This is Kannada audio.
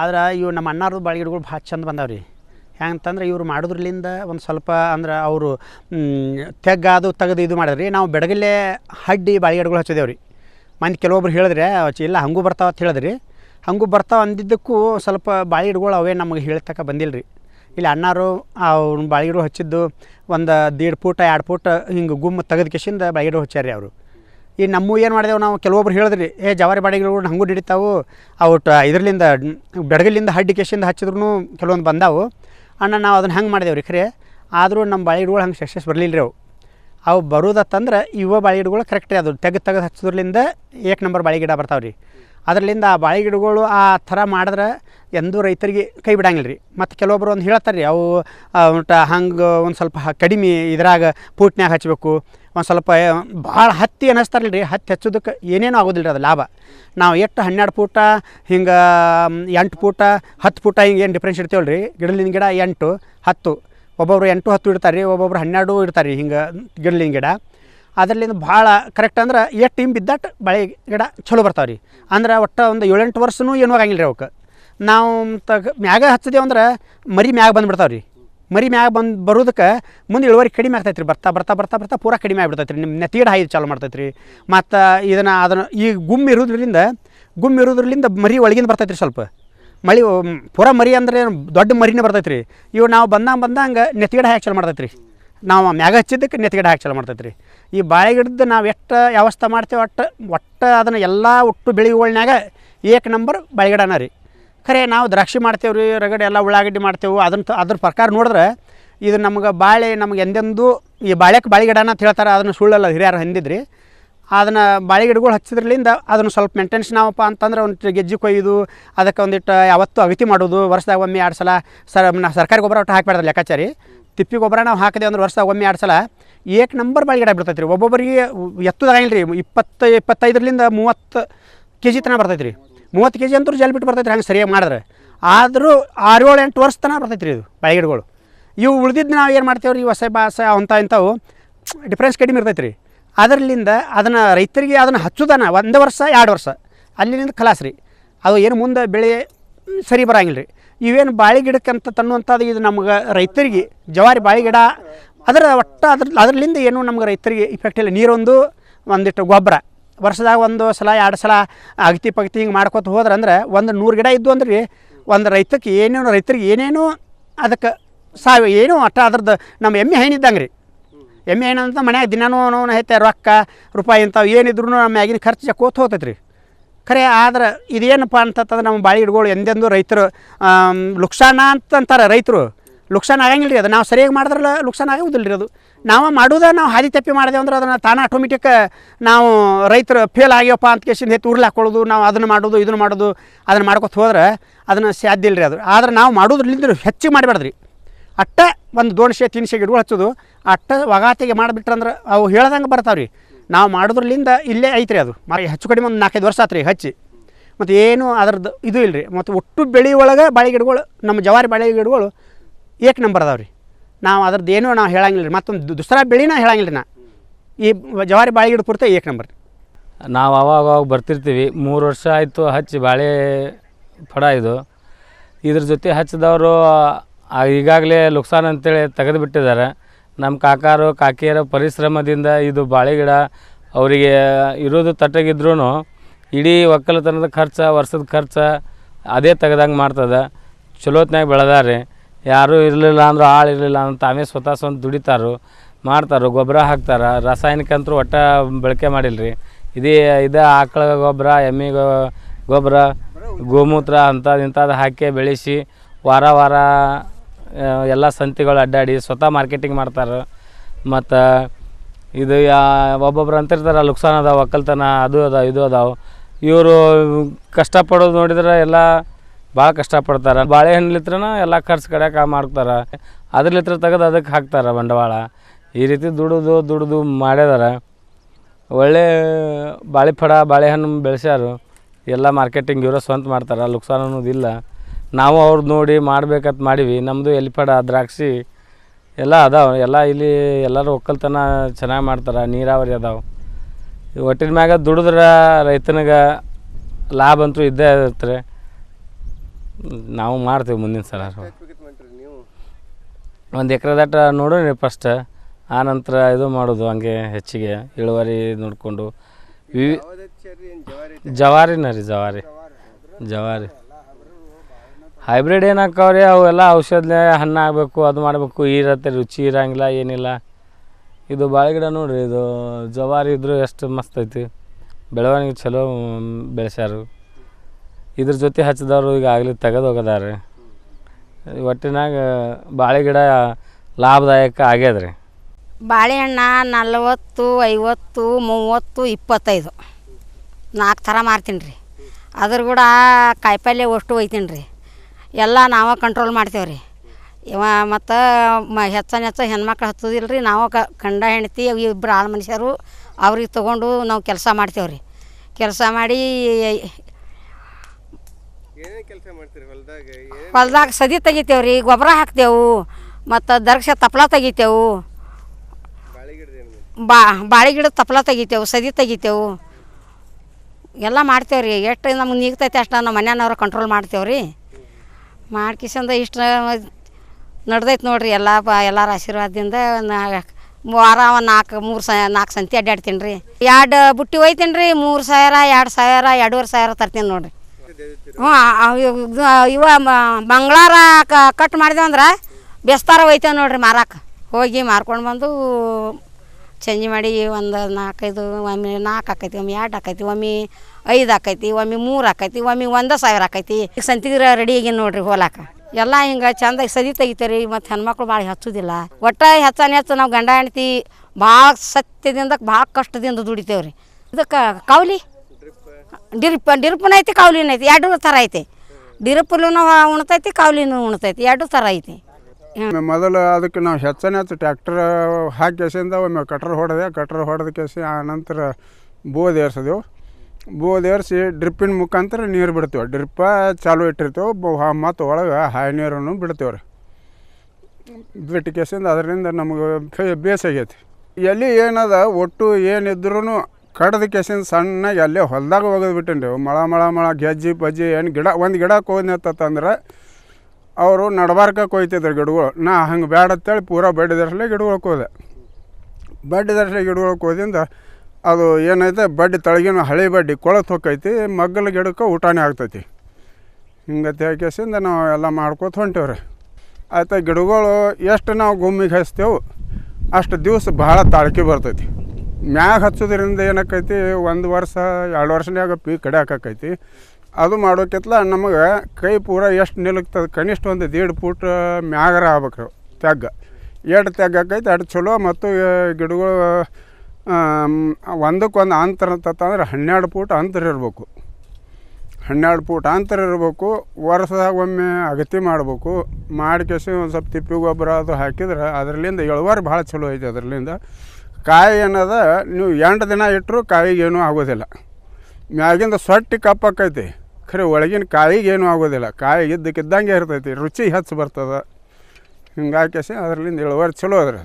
ಆದ್ರೆ ಇವು ನಮ್ಮ ಅಣ್ಣಾರದು ಬಾಳೆ ಗಿಡಗಳು ಭಾಳ ಚಂದ ಬಂದಾವ ರೀ. ಹೆಂಗಂತಂದ್ರೆ ಇವ್ರು ಮಾಡೋದ್ರಲಿಂದ ಒಂದು ಸ್ವಲ್ಪ ಅಂದ್ರೆ ಅವರು ತೆಗ್ಗಾದು ತೆಗೆದು ಇದು ಮಾಡಿದ್ರಿ ನಾವು ಬೆಡಗಲ್ಲೇ ಹಡ್ಡಿ ಬಾಳೆ ಗಿಡಗಳು ಹಚ್ಚಿದೇವು ರೀ. ಮಂದಿ ಕೆಲವೊಬ್ರು ಹೇಳಿದ್ರೆ ಇಲ್ಲ ಹಂಗೂ ಬರ್ತಾವ ಅಂತ ಹೇಳಿದ್ರಿ. ಹಂಗು ಬರ್ತಾವ ಅಂದಿದ್ದಕ್ಕೂ ಸ್ವಲ್ಪ ಬಾಳೆ ಗಿಡಗಳು ಅವೇ ನಮಗೆ ಹೇಳ್ತಕ್ಕ ಬಂದಿಲ್ಲ ರೀ. ಇಲ್ಲಿ ಅಣ್ಣಾರು, ಅವ್ರು ಬಾಳೆ ಗಿಡ ಹಚ್ಚಿದ್ದು ಒಂದು ದೀಡ್ ಪೂಟ, ಎರಡು ಪೂಟ ಹಿಂಗೆ ಗುಮ್ಮ ತೆಗೆದ ಗಿಡ ಹಚ್ಚಾರ ರೀ ಅವರು. ಈ ನಮ್ಮ ಏನು ಮಾಡಿದೆವು ನಾವು, ಕೆಲವೊಬ್ರು ಹೇಳಿದ್ರಿ, ಏ, ಜವಾರಿ ಬಾಡಿಗೆಗಳು ಹಂಗೂ ಹಿಡಿತಾವು ಅವು ಇದರ್ಲಿಂದ, ಬೆಡಗಲಿಂದ ಹಡ್ಡಿ ಕೇಶಿಂದ ಹಚ್ಚಿದ್ರು ಕೆಲವೊಂದು ಬಂದಾವು. ಅಣ್ಣ, ನಾವು ಅದನ್ನು ಹಂಗೆ ಮಾಡಿದೆವು ರೀ ಖರೆ. ಆದರೂ ನಮ್ಮ ಬಾಳೆ ಗಿಡಗಳು ಹಂಗೆ ಸಕ್ಸಸ್ ಬರಲಿಲ್ಲ ರೀ ಅವು. ಅವು ಬರೋದತ್ತಂದ್ರೆ ಇವ ಬಾಳೆ ಗಿಡಗಳು ಕರೆಕ್ಟೇ ಅದು ತೆಗೆದು ತೆಗೆದು ಹಚ್ಚೋದ್ರಲಿಂದ ಏಕ್ ನಂಬರ್ ಬಾಳೆ ಗಿಡ ಬರ್ತಾವೆ ರೀ ಅದರಲ್ಲಿಂದ ಆ ಬಾಳೆ ಗಿಡಗಳು ಆ ಥರ ಮಾಡಿದ್ರೆ ಎಂದೂ ರೈತರಿಗೆ ಕೈ ಬಿಡಂಗಿಲ್ಲ ರೀ. ಮತ್ತು ಕೆಲವೊಬ್ಬರು ಒಂದು ಹೇಳ್ತಾರೆ ರೀ, ಅವು ಹಂಗೆ ಒಂದು ಸ್ವಲ್ಪ ಕಡಿಮೆ ಇದ್ರಾಗ ಪೂಟ್ನ್ಯಾಗ ಹಚ್ಚಬೇಕು ಒಂದು ಸ್ವಲ್ಪ ಭಾಳ ಹತ್ತಿ ಅನ್ನಿಸ್ತಾರಲ್ಲ ರೀ, ಹತ್ತಿ ಹಚ್ಚೋದಕ್ಕೆ ಏನೇನೂ ಆಗೋದಿಲ್ಲ ರೀ ಅದು ಲಾಭ. ನಾವು ಎಷ್ಟು ಹನ್ನೆರಡು ಪೂಟ, ಹಿಂಗೆ ಎಂಟು ಪೂಟ, ಹತ್ತು ಪೂಟ ಹಿಂಗೆ ಏನು ಡಿಫ್ರೆನ್ಸ್ ಇಡ್ತೇವಲ್ಲ ರೀ, ಗಿಡಲಿನ ಗಿಡ ಎಂಟು, ಹತ್ತು. ಒಬ್ಬೊಬ್ರು ಎಂಟು, ಹತ್ತು ಇಡ್ತಾರೆ ರೀ, ಒಬ್ಬೊಬ್ರು ಹನ್ನೆರಡು ಇಡ್ತಾರೆ ರೀ, ಹಿಂಗೆ, ಗಿಡಲಿನ ಗಿಡ. ಅದರಲ್ಲಿಂದ ಭಾಳ ಕರೆಕ್ಟ್ ಅಂದ್ರೆ ಎಷ್ಟು ಟೀಮ್ ಬಿದ್ದಟ್ಟು ಬಳೆ ಗಿಡ ಚಲೋ ಬರ್ತಾವೆ ರೀ. ಅಂದ್ರೆ ಒಟ್ಟು ಒಂದು ಏಳೆಂಟು ವರ್ಷನೂ ಏನೂ ಆಗಂಗಿಲ್ಲ ರೀ ಅವಕ್ಕೆ. ನಾವು ತಗ ಮ್ಯಾಗ ಹಚ್ಚಿದೇವು ಅಂದ್ರೆ ಮರಿ ಮ್ಯಾಗ ಬಂದುಬಿಡ್ತಾವೆ ರೀ. ಮರಿ ಮ್ಯಾಗ ಬಂದು ಬರೋದಕ್ಕೆ ಮುಂದೆ ಇಳುವರಿ ಕಡಿಮೆ ಆಗ್ತೈತೆ ರೀ. ಬರ್ತಾ ಬರ್ತಾ ಬರ್ತಾ ಬರ್ತಾ ಪೂರಾ ಕಡಿಮೆ ಆಗ್ಬಿಡ್ತೈತೆ ರೀ. ನಿಮ್ಮ ನೆತ್ತೀಡ ಹಾಯ್ದು ಚಾಲು ಮಾಡ್ತೈತೆ ರೀ. ಮತ್ತು ಇದನ್ನು ಅದನ್ನು ಈ ಗುಮ್ ಇರೋದ್ರಿಂದ ಗುಮ್ ಇರೋದ್ರಲಿಂದ ಮರಿ ಒಳಗಿಂದ ಬರ್ತೈತೆ ರೀ ಸ್ವಲ್ಪ. ಮಳಿ ಪೂರ ಮರಿ ಅಂದರೆ ದೊಡ್ಡ ಮರಿನೇ ಬರ್ತೈತೆ ರೀ. ಇವು ನಾವು ಬಂದಂಗೆ ಬಂದಂಗೆ ನೆತ್ತಿಗಡ ಹಾಕಿ ಚಾಲು ಮಾಡ್ತೈತೆ ರೀ. ನಾವು ಮ್ಯಾಗ ಹಚ್ಚಿದ್ದಕ್ಕೆ ನೆತ್ತಿಗಡ ಹಾಕಿ ಚಾಲು ಮಾಡ್ತೈತೆ ರೀ ಈ ಬಾಳೆ ಗಿಡದ ನಾವು ಎಷ್ಟು ವ್ಯವಸ್ಥೆ ಮಾಡ್ತೇವೆ ಒಟ್ಟು ಒಟ್ಟು ಅದನ್ನು ಎಲ್ಲ ಒಟ್ಟು ಬೆಳೆಗಳನ್ಯಾಗ ಏಕ್ ನಂಬರ್ ಬಾಳೆಗಿಡನ ರೀ. ಖರೆ ನಾವು ದ್ರಾಕ್ಷಿ ಮಾಡ್ತೇವೆ ರೀ, ರಗಡೆ ಎಲ್ಲ ಉಳ್ಳಾಗಡ್ಡಿ ಮಾಡ್ತೇವೆ ಅದನ್ನ ಅದ್ರ ಪ್ರಕಾರ ನೋಡಿದ್ರೆ ಇದು ನಮ್ಗೆ ಬಾಳೆ ನಮ್ಗೆ ಎಂದೆಂದೂ ಈ ಬಾಳೆಕ್ಕೆ ಬಾಳೆಗಿಡನ ಅಂತ ಹೇಳ್ತಾರೆ, ಅದನ್ನು ಸುಳ್ಳಲ್ಲ ಹಿರಿಯರು ಹಿಂದಿದ್ರಿ. ಅದನ್ನು ಬಾಳೆ ಗಿಡಗಳು ಹಚ್ಚಿದ್ರಲಿಂದ ಅದನ್ನು ಸ್ವಲ್ಪ ಮೇಂಟೆನ್ಸ್ ನಾವಪ್ಪ ಅಂತಂದ್ರೆ ಒಂದು ಗೆಜ್ಜೆ ಕೊಯ್ಯೋದು ಅದಕ್ಕೆ ಒಂದಿಟ್ಟು ಯಾವತ್ತೂ ಅಗತಿ ಮಾಡೋದು, ವರ್ಷದಾಗ ಒಮ್ಮೆ ಎರಡು ಸಲ ಸರ್ ಸರ್ಕಾರಿ ಗೊಬ್ಬರ ಒಟ್ಟು ಹಾಕಬಾರ್ದು ಲೆಕ್ಕಾಚಾರಿ. ತಿಪ್ಪಿ ಗೊಬ್ಬರ ನಾವು ಹಾಕಿದೆ ಅಂದ್ರೆ ವರ್ಷ ಒಮ್ಮೆ ಎರಡು ಸಲ, ಏಕ್ ನಂಬರ್ ಬಾಳೆ ಗಿಡ ಬಿಡ್ತೈತೆ ರೀ. ಒಬ್ಬೊಬ್ಬರಿಗೆ ಎತ್ತದಾಗಿಲ್ಲ ರೀ ಇಪ್ಪತ್ತು, ಇಪ್ಪತ್ತೈದರಿಂದ ಮೂವತ್ತು ಕೆ ಜಿ ತನಕ ಬರ್ತೈತೆ ರೀ. ಮೂವತ್ತು ಕೆ ಜಿ ಅಂತೂ ಜಲ್ ಬಿಟ್ಟು ಬರ್ತೈತೆ ರೀ, ಹಂಗೆ ಸರಿಯಾಗಿ ಮಾಡಿದ್ರೆ. ಆದರೂ ಆರು ಏಳು ಎಂಟು ವರ್ಷ ತನಕ ಬರ್ತೈತೆ ರೀ ಇದು ಬಾಳೆ ಗಿಡಗಳು ಇವು ಉಳಿದಿದ್ದು ನಾವು ಏನು ಮಾಡ್ತೇವೆ ರೀ ಹೊಸ ಬಾಸ ಅಂಥ ಇಂಥವು ಡಿಫ್ರೆನ್ಸ್ ಕಡಿಮೆ ಇರ್ತೈತೆ ರೀ. ಅದರಲ್ಲಿಂದ ಅದನ್ನು ರೈತರಿಗೆ ಅದನ್ನು ಹಚ್ಚೋದನ ಒಂದು ವರ್ಷ, ಎರಡು ವರ್ಷ, ಅಲ್ಲಿಂದ ಕಲಾಸ್ ರೀ. ಅದು ಏನು ಮುಂದೆ ಬೆಳೆ ಸರಿ ಬರಂಗಿಲ್ಲ ರೀ. ಇವೇನು ಬಾಳೆ ಗಿಡಕ್ಕಂತ ಅಂತ ತನ್ನುವಂಥದ್ದು ಇದು ನಮ್ಗೆ ರೈತರಿಗೆ, ಜವಾರಿ ಬಾಳೆ ಗಿಡ, ಅದರ ಒಟ್ಟು ಅದ್ರ, ಅದರಲ್ಲಿಂದ ಏನು ನಮ್ಗೆ ರೈತರಿಗೆ ಇಫೆಕ್ಟ್ ಇಲ್ಲ. ನೀರೊಂದು ಒಂದಿಷ್ಟು ಗೊಬ್ಬರ. ವರ್ಷದಾಗ ಒಂದು ಸಲ, ಎರಡು ಸಲ ಅಗತಿ ಪಗತಿ ಹಿಂಗೆ ಮಾಡ್ಕೊತ ಹೋದ್ರೆ ಅಂದ್ರೆ ಒಂದು ನೂರು ಗಿಡ ಇದ್ದು ಅಂದ್ರೆ ಒಂದು ರೈತಕ್ಕೆ ಏನೇನು, ರೈತರಿಗೆ ಏನೇನು ಅದಕ್ಕೆ ಸಾವ ಏನೋ ಅಟ್ಟ ಅದ್ರದ್ದು ನಮ್ಮ ಎಮ್ಮೆ ಹೈನಿದ್ದಂಗೆ ರೀ. ಎಮ್ಮೆ ಏನಂತ ಮನ್ಯಾಗ ದಿನಾನೂ ರೊಕ್ಕ, ರೂಪಾಯಿ ಇಂಥವು ಏನಿದ್ರು ನಮ್ಮ ಮ್ಯಾಗಿನ ಖರ್ಚು ಜಕ್ಕೋತ ಹೋಗ್ತೈತೆ ರೀ. ಖರೆ, ಆದ್ರೆ ಇದೇನಪ್ಪ ಅಂತಂತಂದ್ರೆ ನಮ್ಮ ಬಾಳಿ ಗಿಡಗಳು ಎಂದೆಂದು ರೈತರು ಲುಕ್ಸಾನ ಅಂತಂತಾರೆ ರೈತರು. ಲುಕ್ಸಾನ ಆಗಂಗಿಲ್ಲ ರೀ ಅದು ನಾವು ಸರಿಯಾಗಿ ಮಾಡಿದ್ರಲ್ಲ ಲುಕ್ಸಾನ ಆಗೋದಿಲ್ಲ ರೀ ಅದು. ನಾವು ಮಾಡೋದ ನಾವು ಹಾದಿ ತಪ್ಪಿ ಮಾಡಿದೆವು ಅಂದ್ರೆ ಅದನ್ನು ತಾನೇ ಆಟೋಮೆಟಿಕ್ ನಾವು ರೈತರು ಫೇಲ್ ಆಗ್ಯಪ್ಪ ಅಂತ ಕೇಸಿಂದ ಹೆತ್ತು ಉರ್ಲು ಹಾಕೊಳ್ಳೋದು, ನಾವು ಅದನ್ನು ಮಾಡೋದು, ಇದನ್ನು ಮಾಡೋದು, ಅದನ್ನು ಮಾಡ್ಕೊತ ಹೋದ್ರೆ ಅದನ್ನು ಸಾಧ್ಯ ಇಲ್ಲ ರೀ ಅದು. ಆದ್ರೆ ನಾವು ಮಾಡೋದ್ರಲ್ಲಿಂದ ಹೆಚ್ಚಿಗೆ ಮಾಡಬೇಡ್ರಿ ಅಟ್ಟ ಒಂದು ದೋಣಿಸೆ ತಿನ್ಸೆ ಗಿಡಗಳು ಹಚ್ಚೋದು, ಅಟ್ಟ ವಗಾತಿಗೆ ಮಾಡಿಬಿಟ್ರಂದ್ರೆ ಅವು ಹೇಳ್ದಂಗೆ ಬರ್ತಾವೆ ರೀ ನಾವು ಮಾಡೋದ್ರಲ್ಲಿಂದ ಇಲ್ಲೇ ಐತ್ರಿ ಅದು. ಮ ಹೆಚ್ಚು ಕಡಿಮೆ ಒಂದು ನಾಲ್ಕೈದು ವರ್ಷ ಆತ್ರಿ ಹಚ್ಚಿ. ಮತ್ತು ಏನು ಅದ್ರದ್ದು ಇದು ಇಲ್ಲ ರೀ ಮತ್ತು ಒಟ್ಟು ಬೆಳೆ ಒಳಗೆ ಬಾಳೆ ಗಿಡಗಳು, ನಮ್ಮ ಜವಾರಿ ಬಾಳೆ ಗಿಡಗಳು ಏಕ್ ನಂಬರ್ ಅದಾವೆ ರೀ. ನಾವು ಅದ್ರದ್ದು ಏನೂ ನಾವು ಹೇಳಂಗಿಲ್ಲ ರೀ ಮತ್ತೊಂದು ದಸರಾ ಬೆಳೆನ ಹೇಳಂಗಿಲ್ಲ ರೀ ನಾ. ಈ ಜವಾರಿ ಬಾಳೆ ಗಿಡ ಪೂರ್ತಿ ಏಕ್ ನಂಬರ್. ನಾವು ಅವಾಗ ಅವಾಗ ಬರ್ತಿರ್ತೀವಿ. ಮೂರು ವರ್ಷ ಆಯಿತು ಹಚ್ಚಿ ಬಾಳೆ ಫಡ ಇದು. ಇದ್ರ ಜೊತೆ ಹಚ್ಚಿದವರು ಈಗಾಗಲೇ ಲುಕ್ಸಾನ್ ಅಂತೇಳಿ ತೆಗೆದು ಬಿಟ್ಟಿದ್ದಾರೆ ನಮ್ಮ ಕಾಕಾರು, ಕಾಕಿಯರ ಪರಿಶ್ರಮದಿಂದ ಇದು ಬಾಳೆ ಗಿಡ ಅವರಿಗೆ ಇರೋದು ತಟ್ಟಗಿದ್ರೂ ಇಡೀ ಒಕ್ಕಲತನದ ಖರ್ಚು, ವರ್ಷದ ಖರ್ಚು ಅದೇ ತೆಗ್ದಂಗೆ ಮಾಡ್ತದೆ. ಚಲೋತ್ನಾಗ ಬೆಳೆದಾರೆ ಯಾರೂ ಇರಲಿಲ್ಲ ಅಂದ್ರೆ ಆಳು ಇರಲಿಲ್ಲ ಅಂತ ತಾವೇ ಸ್ವತಃ ಸ್ವಂತ ದುಡಿತಾರು, ಮಾಡ್ತಾರೆ, ಗೊಬ್ಬರ ಹಾಕ್ತಾರೆ. ರಾಸಾಯನಿಕ ಅಂತೂ ಒಟ್ಟ ಬಳಕೆ ಮಾಡಿಲ್ಲ ರೀ ಇದೇ ಇದು ಆಕಳ ಗೊಬ್ಬರ, ಎಮ್ಮೆ ಗೊಬ್ಬರ, ಗೋಮೂತ್ರ ಅಂಥದ್ದು ಇಂಥದ್ದು ಹಾಕಿ ಬೆಳೆಸಿ ವಾರ ವಾರ ಎಲ್ಲ ಸಂತಿಗಳು ಅಡ್ಡಾಡಿ ಸ್ವತಃ ಮಾರ್ಕೆಟಿಂಗ್ ಮಾಡ್ತಾರೆ. ಮತ್ತು ಇದು ಯಾ, ಒಬ್ಬೊಬ್ರು ಅಂತಿರ್ತಾರೆ ಲುಕ್ಸಾನ್ ಅದಾವ, ಒಕ್ಕಲ್ತನ, ಅದು ಅದ ಇದು ಅದಾವ. ಇವರು ಕಷ್ಟಪಡೋದು ನೋಡಿದ್ರೆ ಎಲ್ಲ ಭಾಳ ಕಷ್ಟಪಡ್ತಾರೆ ಬಾಳೆಹಣ್ಣಿಲಿತ್ರನ ಎಲ್ಲ ಖರ್ಚು ಕಡೆಗೆ ಮಾಡ್ತಾರೆ. ಅದ್ರಲಿತ್ರ ತೆಗೆದು ಅದಕ್ಕೆ ಹಾಕ್ತಾರೆ ಬಂಡವಾಳ. ಈ ರೀತಿ ದುಡಿದು ದುಡಿದು ಮಾಡ್ಯಾರ ಒಳ್ಳೆ ಬಾಳೆ ಫಡ ಬಾಳೆಹಣ್ಣು ಬೆಳೆಸ್ಯಾರು. ಎಲ್ಲ ಮಾರ್ಕೆಟಿಂಗ್ ಇವರ ಸ್ವಂತ ಮಾಡ್ತಾರೆ. ಲುಕ್ಸಾನ್ ಅನ್ನೋದಿಲ್ಲ. ನಾವು ಅವ್ರದ್ದು ನೋಡಿ ಮಾಡ್ಬೇಕಂತ ಮಾಡೀವಿ. ನಮ್ಮದು ಎಲ್ಪಡ ದ್ರಾಕ್ಷಿ ಎಲ್ಲ ಅದಾವೆ. ಎಲ್ಲ ಇಲ್ಲಿ ಎಲ್ಲರೂ ಒಕ್ಕಲ್ತನ ಚೆನ್ನಾಗಿ ಮಾಡ್ತಾರೆ. ನೀರಾವರಿ ಅದಾವೆ. ಒಟ್ಟಿನ ಮ್ಯಾಗ ದುಡಿದ್ರೆ ರೈತನಿಗೆ ಲಾಭ ಅಂತೂ ಇದ್ದೇ ಇರುತ್ತೆ ನಾವು ಮಾಡ್ತೀವಿ ಮುಂದಿನ ಸಲ. ಒಂದು ಎಕರೆ ದಟ್ಟ ಒಂದು ಎಕರೆದಾಟ ನೋಡೋಣ ಫಸ್ಟ್ ಆ ನಂತರ ಇದು ಮಾಡೋದು ಹಂಗೆ ಹೆಚ್ಚಿಗೆ ಇಳುವರಿ ನೋಡಿಕೊಂಡು. ವಿವಿ ಜವಾರಿನ ರೀ ಜವಾರಿ. ಜವಾರಿ. ಹೈಬ್ರಿಡ್ ಏನು ರೀ ಅವೆಲ್ಲ ಔಷಧ ಹಣ್ಣು ಆಗಬೇಕು, ಅದು ಮಾಡಬೇಕು ಇರತ್ತೆ ರುಚಿ ಇರಂಗಿಲ್ಲ, ಏನಿಲ್ಲ. ಇದು ಬಾಳೆ ಗಿಡ ನೋಡ್ರಿ, ಇದು ಜವಾರಿ ಇದ್ದರೂ ಎಷ್ಟು ಮಸ್ತ್ ಐತಿ. ಬೆಳವಣಿಗೆ ಚಲೋ ಬೆಳೆಸ್ಯಾರು. ಇದ್ರ ಜೊತೆ ಹಚ್ಚಿದವ್ರು ಈಗ ಆಗಲಿ ತೆಗೆದು ಹೋಗದಾರೆ ಒಟ್ಟಿನಾಗ ಬಾಳೆ ಗಿಡ ಲಾಭದಾಯಕ ಆಗ್ಯದ್ರಿ. ಬಾಳೆಹಣ್ಣ ನಲ್ವತ್ತು, ಐವತ್ತು, ಮೂವತ್ತು, ಇಪ್ಪತ್ತೈದು. ನಾಲ್ಕು ಥರ ಮಾರ್ತೀನಿ ರೀ ಅದ್ರ ಕೂಡ ಕಾಯಿಪಲ್ಯ ಅಷ್ಟು ಒಯ್ತೀನಿ ರೀ ಎಲ್ಲ ನಾವೇ ಕಂಟ್ರೋಲ್ ಮಾಡ್ತೇವೆ ರೀ ಇವ ಮತ್ತು ಮ ಹೆಚ್ಚನ ಹೆಚ್ಚು ಹೆಣ್ಮಕ್ಳು ಹತ್ತೋದಿಲ್ಲ ರೀ ನಾವು ಕ ಗಂಡ ಹೆಂಡತಿ ಇಬ್ಬರು ಆಳು ಮನುಷ್ಯರು ಅವ್ರಿಗೆ ತೊಗೊಂಡು ನಾವು ಕೆಲಸ ಮಾಡ್ತೇವೆ ರೀ ಕೆಲಸ ಮಾಡಿ ಹೊಲದಾಗ? ಸದಿ ತೆಗಿತೇವೆ ರೀ ಗೊಬ್ಬರ ಹಾಕ್ತೇವೆ ಮತ್ತು ದರ್ಶ ತಪ್ಪಲ ತೆಗಿತೇವು. ಬಾ ಬಾಳೆ ಗಿಡದ ತಪ್ಪಲ ತೆಗಿತೇವೆ ಸದಿ ತೆಗಿತೇವೆ. ಎಲ್ಲ ಮಾಡ್ತೇವೆ ರೀ ಎಷ್ಟು ನಮ್ಗೆ ನೀಗ್ತೈತೆ ಅಷ್ಟು ನಮ್ಮ ಮನೆಯವ್ರು ಕಂಟ್ರೋಲ್ ಮಾಡ್ತೇವೆ ರೀ ಮಾಡ್ಕಿಸಂದ ಇಷ್ಟು ನಡ್ದೈತೆ ನೋಡ್ರಿ ಎಲ್ಲ ಬ ಎಲ್ಲರ ಆಶೀರ್ವಾದದಿಂದ ನಾ ವಾರ ನಾಲ್ಕು ಮೂರು ಸ ನಾಲ್ಕು ಸಂತಿ ಅಡ್ಡಾಡ್ತೀನಿ ರೀ. ಎರಡು ಬುಟ್ಟಿ ಒಯ್ತೀನಿ ರೀ ಮೂರು ಸಾವಿರ ಎರಡು ಸಾವಿರ ಎರಡೂವರೆ ಸಾವಿರ ತರ್ತೀನಿ ನೋಡ್ರಿ. ಹ್ಞೂ ಇವ್- ಇದು ಇವ ಮ- ಮಂಗಳವಾರ ಕಟ್ ಮಾಡಿದೆವು ಅಂದ್ರೆ ಬೆಸ್ತಾರ ಒಯ್ತೇವೆ ನೋಡ್ರಿ ಮಾರಕ್ಕೆ ಹೋಗಿ ಮಾರ್ಕೊಂಡು ಬಂದು ಚೇಂಜ್ ಮಾಡಿ ಒಂದು ನಾಲ್ಕೈದು ಒಮ್ಮೆ ನಾಲ್ಕು ಆಕೈತಿ ಒಮ್ಮೆ ಎರಡು ಆಕೈತಿ ಒಮ್ಮೆ ಐದು ಆಕೈತಿ, ಒಮ್ಮೆ ಮೂರು ಆಕೈತಿ, ಒಮ್ಮೆ ಒಂದು ಸಾವಿರ ಆಕೈತಿ. ಈಗ ಸಂತಿದ್ರೆ ರೆಡಿ ಆಗಿ ನೋಡ್ರಿ ಹೋಲಾಕ. ಎಲ್ಲ ಹಿಂಗೆ ಚಂದಾಗಿ ಸದಿ ತೆಗಿತಾರೆ, ಮತ್ತು ಹೆಣ್ಮಕ್ಳು ಭಾಳ ಹಚ್ಚುದಿಲ್ಲ. ಒಟ್ಟು ಹೆಚ್ಚಾನೆ ಹೆಚ್ಚು ನಾವು ಗಂಡ ಹೆಂಡ್ತಿ ಭಾಳ ಸತ್ಯದಿಂದ ಭಾಳ ಕಷ್ಟದಿಂದ ದುಡಿತೇವೆ ರೀ ಇದಕ್ಕೆ ಕೌಲಿ? ಡಿರಿಪ್, ಡಿರಿಪ್ನ ಐತಿ, ಕೌಲಿನ ಐತಿ, ಎರಡು ಥರ ಐತಿ. ಡಿರಿಪ್ಲೂ ಉಣ್ತೈತಿ, ಕೌಲಿನೂ ಉಣ್ತೈತಿ, ಎರಡು ಥರ ಐತಿ. ಮೊದಲು ಅದಕ್ಕೆ ನಾವು ಹೆಚ್ಚನೆ ಹೆಚ್ಚು ಟ್ಯಾಕ್ಟರ್ ಹಾಕಿ ಒಮ್ಮೆ ಕಟ್ರ್ ಹೊಡೆದೆ, ಕಟ್ರ್ ಹೊಡೆದ ಕೆಸಿ, ಆ ನಂತರ ಬೋದ್ ಏರ್ಸಿದೆವು ಬೋದ್ ಏರಿಸಿ ಡ್ರಿಪ್ಪಿನ ಮುಖಾಂತರ ನೀರು ಬಿಡ್ತೇವೆ. ಡ್ರಿಪ್ಪ ಚಾಲು ಇಟ್ಟಿರ್ತೇವೆ. ಮತ್ತು ಒಳಗೆ ಹಾಯಿ ನೀರನ್ನು ಬಿಡ್ತೇವೆ ರೀ ಬಿಟ್ಟು ಕೆಸಿಂದ ಅದರಿಂದ ನಮಗೆ ಬೇಸಾಗೈತಿ ಎಲ್ಲಿ ಏನದ ಒಟ್ಟು ಏನಿದ್ರೂ ಕಡ್ದ ಕೇಸಿಂದ ಸಣ್ಣಗೆ ಅಲ್ಲೇ ಹೊಲ್ದಾಗ ಒಗದು ಬಿಟ್ಟೇನಿ ರೀ ಮಳ ಮಳ ಮಳ ಗೆಜ್ಜಿ ಬಜ್ಜಿ ಏನು ಗಿಡ ಒಂದು ಗಿಡ ಕೋದ್ನತ್ತಂದ್ರೆ ಅವರು ನಡಬಾರ್ಕ ಕೊಯ್ತಿದ್ರು ಗಿಡಗಳು. ನಾ ಹಂಗೆ ಬೇಡ ಅಂತೇಳಿ ಪೂರಾ ಬಡ್ಡಿದರ್ಸ್ಲೆ ಗಿಡಗಳು ಕೋದೆ. ಬಡ್ಡಿದರ್ಸ್ಲೆ ಗಿಡಗಳು ಕೋದಿಂದ ಅದು ಏನೈತೆ ಬಡ್ಡಿ ತಳಗಿನ ಹಳೆ ಬಡ್ಡಿ ಕೊಳತು ಹೋಕೈತಿ ಮಗ್ಗಲ ಗಿಡಕ್ಕೆ ಊಟನೇ ಆಗ್ತೈತಿ. ಹಿಂಗತ್ತೆ ಕೇಸಿಂದ ನಾವು ಎಲ್ಲ ಮಾಡ್ಕೋತ ಹೊಂಟೇವ್ರಿ. ಆಯ್ತಾ, ಗಿಡಗಳು ಎಷ್ಟು ನಾವು ಗುಮ್ಮಿಗೆ ಹಚ್ತೇವೆ, ಅಷ್ಟು ದಿವಸ ಭಾಳ ತಾಳ್ಕೆ ಬರ್ತೈತಿ. ಮ್ಯಾಗ ಹಚ್ಚೋದ್ರಿಂದ ಏನಕ್ಕೈತಿ, ಒಂದು ವರ್ಷ, ಎರಡು ವರ್ಷನ್ಯಾಗ ಪೀಕ್ ಕಡಿಯಾಕೈತಿ ಅದು ಮಾಡೋಕ್ಕಿಂತಲ ನಮಗೆ ಕೈ ಪೂರ ಎಷ್ಟು ನಿಲುಕ್ತದೆ ಕನಿಷ್ಠ ಒಂದು ದೇಡ್ ಫೂಟ್ ಮ್ಯಾಗರ ಆಗ್ಬೇಕು ತೆಗ್ಗ. ಎಷ್ಟು ತೆಗ್ಗಾಕೈತಿ ಅಷ್ಟು ಚಲೋ ಮತ್ತು, ಗಿಡಗಳು ಒಂದಕ್ಕೊಂದು ಅಂತರ ಅಂತಂದ್ರೆ ಹನ್ನೆರಡು ಫೂಟ್ ಅಂತರ ಇರಬೇಕು. ಹನ್ನೆರಡು ಫೂಟ್ ಅಂತರ ಇರಬೇಕು, ವರ್ಷದಾಗ ಒಮ್ಮೆ ಅಗತಿ ಮಾಡಬೇಕು. ಮಾಡ್ಕೇಸಿ ಒಂದು ಸ್ವಲ್ಪ ತಿಪ್ಪಿ ಗೊಬ್ಬರ ಅದು ಹಾಕಿದ್ರೆ ಅದರಲ್ಲಿಂದ ಇಳುವರಿ ಭಾಳ ಚಲೋ ಐತೆ ಅದರಲ್ಲಿಂದ. ಕಾಯಿ ಏನದ ನೀವು ಎಂಟು ದಿನ ಇಟ್ಟರು ಕಾಯಿಗೆ ಏನೂ ಆಗೋದಿಲ್ಲ. ಮ್ಯಾಗಿಂದ ಸೊಟ್ಟಿ ಕಪ್ಪಕ್ಕೈತಿ ಖರೆ ಒಳಗಿನ ಕಾಯಿಗೆ ಏನೂ ಆಗೋದಿಲ್ಲ. ಕಾಯಿ ಇದ್ದಕ್ಕಿದ್ದಂಗೆ ಇರ್ತೈತಿ. ರುಚಿ ಹೆಚ್ಚು ಬರ್ತದೆ. ಹಿಂಗಾಕೆಸಿ ಅದರಲ್ಲಿಂದ ಇಳುವರಿ ಚಲೋ ಅದ್ರ.